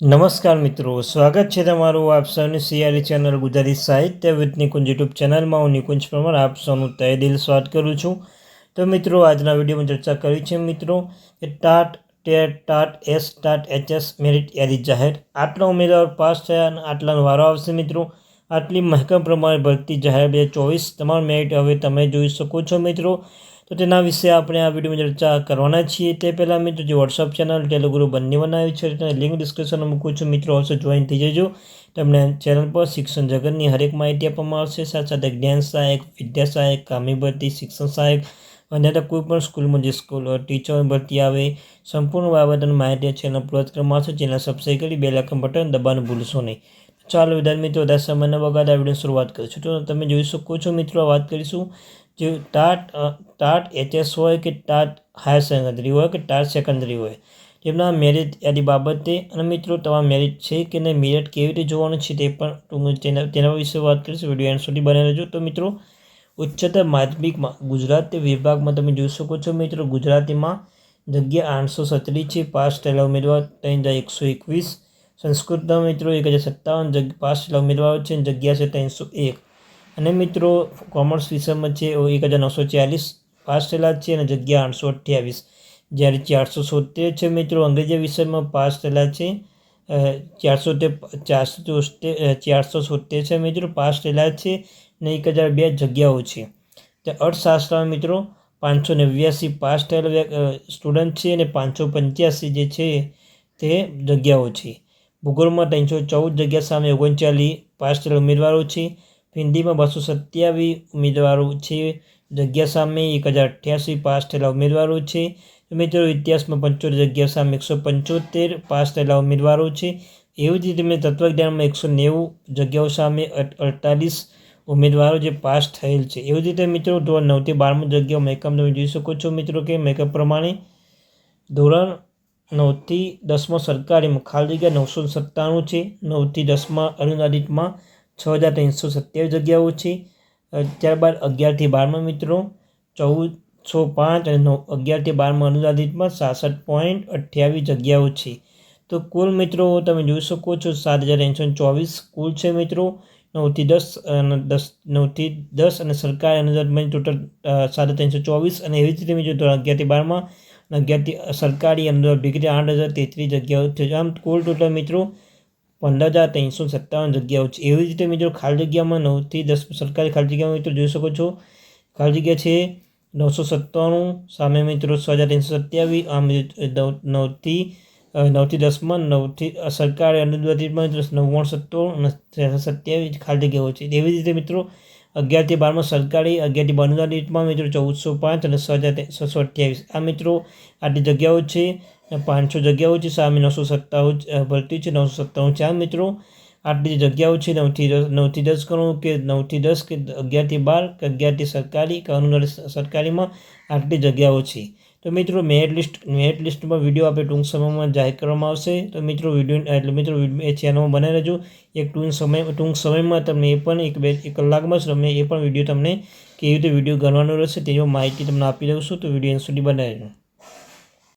નમસ્કાર મિત્રો, સ્વાગત છે તમારું આપ સૌની સિયારી ચેનલ ગુજરાતી સાહિત્ય વિથ નિકુંજ યુટ્યુબ ચેનલમાં. હું નિકુંજ પરમાર, આપ સૌનું તય દિલ સ્વાગત કરું છું. તો મિત્રો, આજના વિડીયોમાં ચર્ચા કરી છે મિત્રો કે TAT, TET, TAT, S, TAT, HS, merit યાદી જાહેર આટલા ઉમેદવાર પાસ થયા અને આટલાનો વારો આવશે મિત્રો. આટલી મહેકમ પ્રમાણે ભરતી જાહેર બે ચોવીસ તમામ મેરિટ હવે તમે જોઈ શકો છો મિત્રો. તો તેના વિશે આપણે આ વિડીયોમાં ચર્ચા કરવાના છીએ. તે પહેલાં મિત્રો જે વોટ્સઅપ ચેનલ ટેલિગ્રુપ બંને બનાવ્યું છે, તેને લિંક ડિસ્ક્રિપ્શનમાં મૂકું છું. મિત્રો અવશ્ય જોઈન થઈ જજો. તમને ચેનલ પર શિક્ષણ જગતની હરેક માહિતી આપવામાં આવશે. સાથે સાથે જ્ઞાન સહાયક, વિદ્યા સહાયક, કામી ભરતી, શિક્ષણ સહાયક અને કોઈ પણ સ્કૂલમાં જે સ્કૂલ ટીચર ભરતી આવે, સંપૂર્ણ બાબતની માહિતી ચેનલ ઉપલબ્ધ કરવામાં આવશે. ચેનલ સબસ્ક્રાઈબ કરી બે લાખ બટન દબાણ ભૂલશો નહીં. ચાલો વિધાન મિત્રો, વધારે સમયના વગાડ આ વીડિયો શરૂઆત કરીશું. તો તમે જોઈ શકો છો મિત્રો વાત કરીશું. જે ટાટ ટાટ એચએસ હોય કે ટાટ હાયર સેકન્ડરી હોય કે ટાટ સેકન્ડરી હોય તેમના મેરિટ યાદી બાબતે, અને મિત્રો તમારા મેરિટ છે કે નહીં, મેરિટ કેવી રીતે જોવાનું છે તે પણ તેના તેના વિશે વાત કરીશું. વીડિયો એન્ડ સુધી બને રહેજો. તો મિત્રો, ઉચ્ચતર માધ્યમિકમાં ગુજરાતી વિભાગમાં તમે જોઈ શકો છો મિત્રો, ગુજરાતીમાં જગ્યા આઠસો સત્રીસ છે, પાસ થયેલા ઉમેદવાર ત્રણ હજાર એકસો એકવીસ. સંસ્કૃતના મિત્રો એક હજાર સત્તાવન જગ્યા પાસ થયેલા ઉમેદવારો છે જગ્યા છે ત્રણસો એક. અને મિત્રો કોમર્સ વિષયમાં છે એક હજાર નવસો ચાલીસ પાસ થયેલા છે અને જગ્યા આઠસો અઠ્યાવીસ. જ્યારે ચારસો સોતેર છે મિત્રો, અંગ્રેજી વિષયમાં પાસ થયેલા છે. ચારસો તે, ચારસો ચારસો સોતેર છે મિત્રો, પાસ થયેલા છે ને એક હજાર બે જગ્યાઓ છે. તે અર્થશાસ્ત્રમાં મિત્રો, પાંચસો નેવ્યાસી પાસ થયેલા સ્ટુડન્ટ છે અને પાંચસો પંચ્યાસી જે છે તે જગ્યાઓ છે. ભૂગોળમાં ત્રણસો ચૌદ જગ્યા સામે ઓગણચાલીસ પાસ થયેલા ઉમેદવારો છે. હિન્દીમાં બસો સત્યાવીસ ઉમેદવારો છે. જગ્યા સામે એક હજાર અઠ્યાસી પાસ થયેલા ઉમેદવારો છે. મિત્રો, ઇતિહાસમાં પંચોતેર જગ્યા સામે એકસો પંચોતેર પાસ થયેલા ઉમેદવારો છે. એવી જ રીતે મેં તત્વજ્ઞાનમાં એકસો નેવું, જગ્યાઓ સામે અડતાલીસ ઉમેદવારો જે પાસ થયેલ છે. એવી રીતે મિત્રો, ધોરણ નવથી બારમું જગ્યાઓ મેકઅપ તમે જોઈ શકો છો મિત્રો કે મેકઅપ પ્રમાણે. ધોરણ નવથી દસમાં સરકારીમાં ખાલી જગ્યા નવસો સત્તાણું છે. નવથી દસમાં અનુદાનિતમાં છ હજાર ત્રણસો સત્યાવીસ જગ્યાઓ છે. ત્યારબાદ અગિયારથી બારમાં મિત્રો ચૌદસો પાંચ અને નવ, અગિયારથી બારમાં અનુદાનિતમાં સાસઠ પોઈન્ટ અઠ્યાવીસ જગ્યાઓ છે. તો કુલ મિત્રો તમે જોઈ શકો છો સાત હજાર ત્રણસો ચોવીસ કુલ છે મિત્રો. નવથી દસ અને દસ, નવથી દસ અને સરકારી અનુદાનમાં ટોટલ સાડા ત્રણસો ચોવીસ અને એવી જ રીતે મેં જોતો અગિયારથી બારમાં અગિયારથી સરકારી અનુદાન ડિગ્રી આઠ હજાર તેત્રીસ જગ્યાઓ છે. આમ કુલ ટોટલ મિત્રો પંદર હજાર ત્રણસો સત્તાવન જગ્યાઓ છે. એવી જ રીતે મિત્રો ખાલી જગ્યામાં નવથી દસ સરકારી ખાલી જગ્યામાં મિત્રો જોઈ શકો છો. ખાલી જગ્યા છે નવસો સત્તાણું, સામે મિત્રો છ હજાર ત્રણસો સત્યાવીસ, આમ નવથી નવથી દસમાં નવથી સરકારી અનુદાનિતમાં નવ્વાણું સત્તાણું અને સત્યાવીસ ખાલી જગ્યાઓ છે. એવી રીતે મિત્રો અગિયારથી બારમાં સરકારી અગિયારથી બાર અનુદાનિતમાં મિત્રો ચૌદસો પાંચ અને છ હજાર છસો અઠ્યાવીસ. આ મિત્રો આટલી જગ્યાઓ છે. પાંચસો જગ્યાઓ છે, સામે નવસો સત્તાવન ભરતી છે, નવસો સત્તાવન. ચાર મિત્રો આટલી જગ્યાઓ છે, નવથી દસ નવથી દસ કરોડ કે નવથી દસ કે અગિયારથી બાર કે અગિયારથી સરકારી કે અનુદાન સરકારીમાં આટલી જગ્યાઓ છે. તો મિત્રો, મેરિટ લિસ્ટ, મેરિટ લિસ્ટમાં વીડિયો આપણે ટૂંક સમયમાં જાહેર કરવામાં આવશે. તો મિત્રો, વીડિયો, એટલે મિત્રો એ ચેનલમાં બનાવી રહેજો. એક ટૂંક સમય, ટૂંક સમયમાં તમને એ પણ એક બે, એક કલાકમાં જ તમને એ પણ વીડિયો તમને કેવી રીતે વીડિયો ગણવાનો રહેશે તેની માહિતી તમને આપી દઉં છું. તો વીડિયો સુધી બનાવી